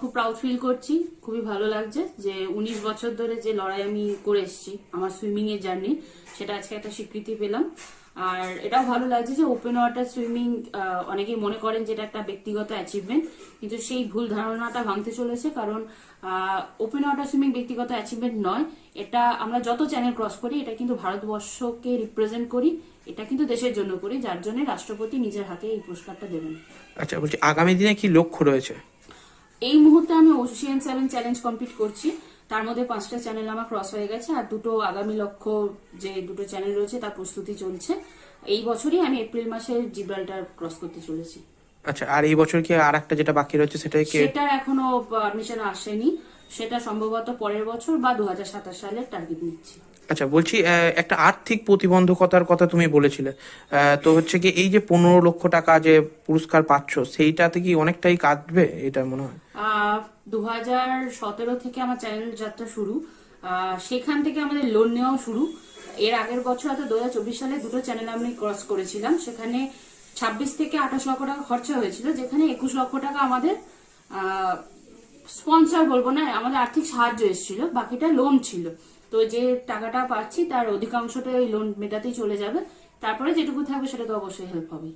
খুব proud feel করছি। খুবই ভালো লাগছে যে উনিশ বছর ধরে যে লড়াই আমি করে এসেছি আমার সুইমিং এর জার্নি সেটা আজকে একটা স্বীকৃতি পেলাম। আর এটাও ভালো লাগছে যে ওপেন ওয়াটার সুইমিং অনেকেই মনে করেন যেটা একটা ব্যক্তিগত অ্যাচিভমেন্ট কিন্তু সেই ভুল ধারণাটা ভাঙতে চলেছে কারণ ওপেন ওয়াটার সুইমিং ব্যক্তিগত অ্যাচিভমেন্ট নয়। এটা আমরা যত চ্যানেল ক্রস করি, এটা কিন্তু ভারতবর্ষকে রিপ্রেজেন্ট করি, এটা কিন্তু দেশের জন্য করি, যার জন্য রাষ্ট্রপতি নিজের হাতে এই পুরস্কারটা দেবেন। আচ্ছা বলছি আগামী দিনে কি লক্ষ্য রয়েছে? এই মুহূর্তে আমি ওশিয়ান সেভেন চ্যালেঞ্জ কমপ্লিট করছি। তার মধ্যে পাঁচটা চ্যানেল আমার ক্রস হয়ে গেছে, আর দুটো আগামী লক্ষ্য যে দুটো চ্যানেল রয়েছে, তার প্রস্তুতি চলছে। এই বছরই আমি এপ্রিল মাসে জিব্রাল্টার ক্রস করতে চলেছি। আচ্ছা আর এই বছর কি আর একটা যেটা বাকি রয়েছে সেটাই কি সেটার এখনও পারমিশন আসেনি। সেটা সম্ভবত পরের বছর বা দু সালের টার্গেট নিচ্ছি। আচ্ছা বলছি একটা আর্থিক প্রতিবন্ধকতার কথা তুমি বলেছিলে। তো হচ্ছে কি এই যে পনেরো লক্ষ টাকা যে পুরস্কার পাচ্ছ সেইটাতে কি অনেকটাই কাটবে এটা মনে হয়? দু হাজার সতেরো থেকে আমার চ্যানেল যাত্রা শুরু। সেখান থেকে আমাদের লোন নেওয়াও শুরু। এর আগের বছর অর্থাৎ দু হাজার চব্বিশ সালে দুটো চ্যানেল আমি ক্রস করেছিলাম। সেখানে ছাব্বিশ থেকে আঠাশ লক্ষ টাকা খরচা হয়েছিল, যেখানে একুশ লক্ষ টাকা আমাদের স্পন্সর বলব না, আমাদের আর্থিক সাহায্য এসেছিল, বাকিটা লোন ছিল। তো যে টাকাটা পাচ্ছি, তার অধিকাংশটা ওই লোন মেটাতেই চলে যাবে। তারপরে যেটুকু থাকবে সেটা তো অবশ্যই হেল্প হবে।